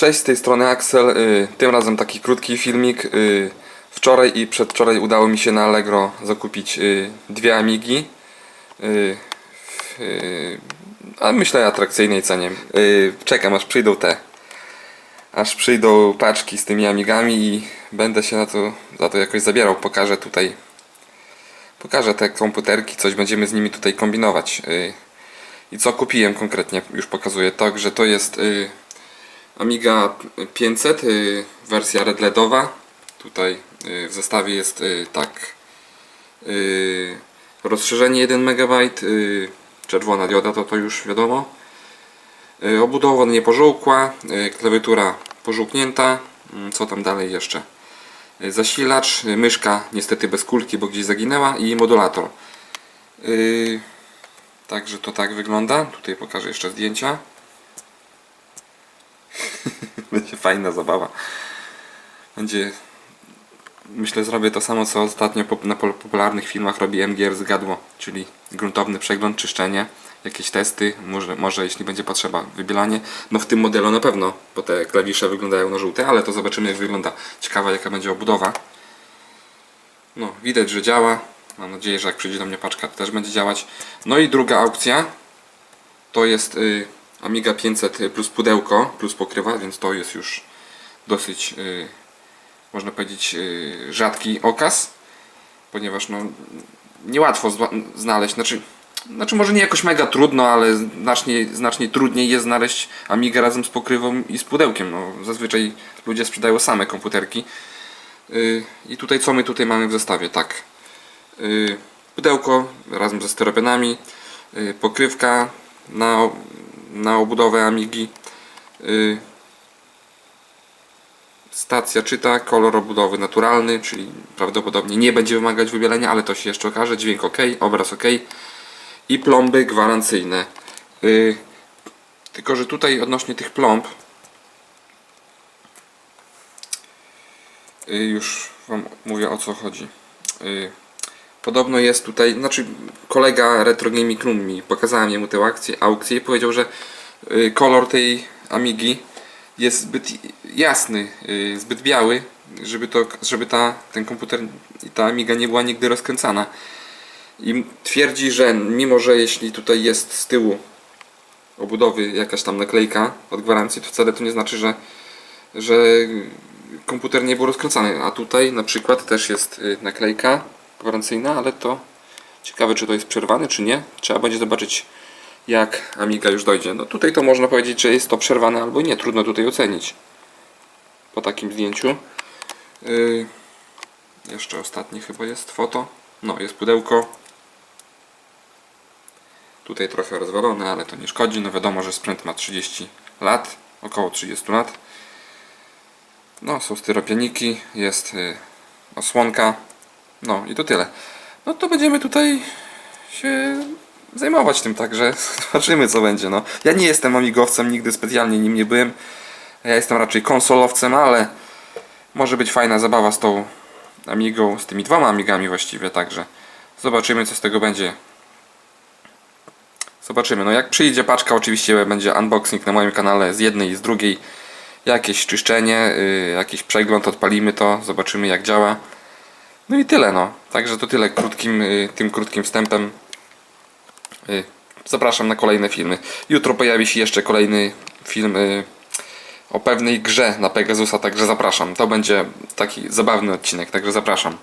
Cześć, z tej strony Axel. Y, Tym razem taki krótki filmik. Y, Wczoraj i przedwczoraj udało mi się na Allegro zakupić y, dwie Amigi. A myślę atrakcyjnej cenie. Czekam aż przyjdą te. Aż przyjdą paczki z tymi Amigami i będę się na to, za to jakoś zabierał. Pokażę tutaj. Pokażę te komputerki, coś będziemy z nimi tutaj kombinować. I co kupiłem konkretnie, już pokazuję. Tak, że to jest Amiga 500, y, wersja Red LEDowa. Tutaj y, w zestawie jest y, tak. Rozszerzenie 1 MB, czerwona dioda to to już wiadomo. Obudowa niepożółkła, y, klawiatura pożółknięta. Mm, Co tam dalej jeszcze? Zasilacz, myszka niestety bez kulki, bo gdzieś zaginęła i modulator. Także to tak wygląda. Tutaj pokażę jeszcze zdjęcia. Będzie fajna zabawa. Będzie. Myślę, zrobię to samo, co ostatnio na popularnych filmach robi MGR Zgadło, czyli gruntowny przegląd, czyszczenie, jakieś testy, może, może jeśli będzie potrzeba, wybielanie. No w tym modelu na pewno, bo te klawisze wyglądają na żółte, ale to zobaczymy jak wygląda. Ciekawa jaka będzie obudowa. No, widać, że działa. Mam nadzieję, że jak przyjdzie do mnie paczka, to też będzie działać. No i druga aukcja to jest y, Amiga 500 plus pudełko, plus pokrywa, więc to jest już dosyć, y, można powiedzieć, y, rzadki okaz, ponieważ no, niełatwo znaleźć, znaczy, znaczy może nie jakoś mega trudno, ale znacznie, znacznie trudniej jest znaleźć Amigę razem z pokrywą i z pudełkiem. No, zazwyczaj ludzie sprzedają same komputerki. Y, I tutaj co my tutaj mamy w zestawie? Tak. Y, pudełko razem ze styropianami, y, pokrywka na, na obudowę Amigi, y, stacja czyta, kolor obudowy naturalny, czyli prawdopodobnie nie będzie wymagać wybielenia, ale to się jeszcze okaże, dźwięk ok, obraz ok i plomby gwarancyjne. Y, tylko, że tutaj odnośnie tych plomb y, już Wam mówię o co chodzi. Podobno jest tutaj, znaczy kolega Retro Gaming Room mi pokazałem jemu tę akcję, aukcję i powiedział, że y, kolor tej Amigi jest zbyt jasny, y, zbyt biały, żeby, to, żeby ta, ten komputer i ta Amiga nie była nigdy rozkręcana. I twierdzi, że mimo, że jeśli tutaj jest z tyłu obudowy jakaś tam naklejka od gwarancji, to wcale to nie znaczy, że, że komputer nie był rozkręcany. A tutaj na przykład też jest y, naklejka gwarancyjna, ale to ciekawe czy to jest przerwane czy nie. Trzeba będzie zobaczyć jak Amiga już dojdzie. No tutaj to można powiedzieć, że jest to przerwane albo nie. Trudno tutaj ocenić po takim zdjęciu. Yy, jeszcze ostatnie chyba jest foto. No jest pudełko. Tutaj trochę rozwalone, ale to nie szkodzi. No wiadomo, że sprzęt ma 30 lat, około 30 lat. No, są styropianiki, jest y, osłonka. No i to tyle. No to będziemy tutaj się zajmować tym, także zobaczymy co będzie. No. Ja nie jestem amigowcem, nigdy specjalnie nim nie byłem. Ja jestem raczej konsolowcem, ale może być fajna zabawa z tą amigą, z tymi dwoma amigami właściwie, także zobaczymy co z tego będzie. Zobaczymy. No jak przyjdzie paczka, oczywiście będzie unboxing na moim kanale z jednej i z drugiej. Jakieś czyszczenie, y, jakiś przegląd, odpalimy to, zobaczymy jak działa. No i tyle no. Także to tyle krótkim, y, tym krótkim wstępem. Y, Zapraszam na kolejne filmy. Jutro pojawi się jeszcze kolejny film y, o pewnej grze na Pegasusa, także zapraszam. To będzie taki zabawny odcinek, także zapraszam.